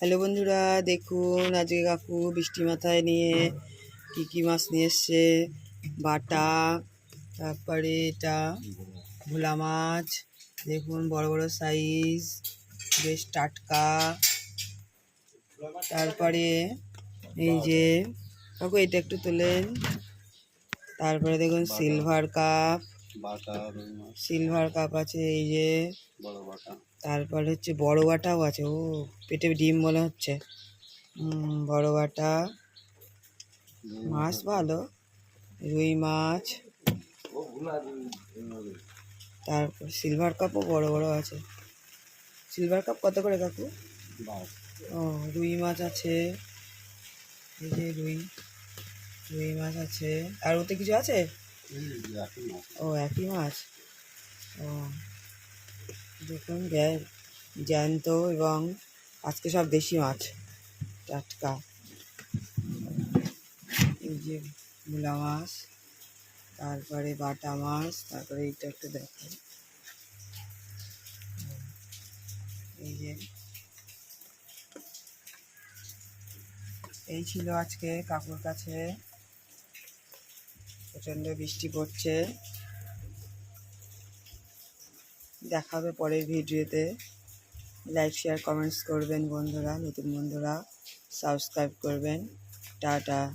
Hello বন্ধুরা, দেখুন, আজকে কাকু বৃষ্টি মাথায় নিয়ে কী কী মাছ নিয়ে এসছে? বাটা, তারপরে এটা ভোলা মাছ, দেখুন, বড় বড় সাইজ বেশ টাটকা। তারপরে এই যে, কাকু এটা একটু তোলেন। তারপরে দেখুন সিলভার কাপ বাটা রুই মাছ সিলভার কাপ আছে এই যে। বড় বাটা। তারপর হচ্ছে বড় বাটাও আছে ও পেটে ডিম মনে হচ্ছে। বড় বাটা মাছ ভালো রুই মাছ। তারপর সিলভার কাপও বড় বড় আছে। সিলভার কাপ কত করে কাকু? ও রুই মাছ আছে। এই যে রুই রুই মাছ আছে। আর ওতে কিছু আছে? ও একই মাছ ও, দেখুন জ্যান্ত এবং আজকে সব দেশি মাছ, টাটকা। এই যে মূলা মাছ, তারপরে বাটা মাছ, তারপরে এইটা একটু দেখো এই যে, এই ছিল আজকে কাকুর কাছে প্রচণ্ড বৃষ্টি পড়ছে। দেখা হবে পরের ভিডিওতে। লাইক শেয়ার কমেন্টস করবেন বন্ধুরা, নতুন বন্ধুরা। সাবস্ক্রাইব করবেন। টাটা।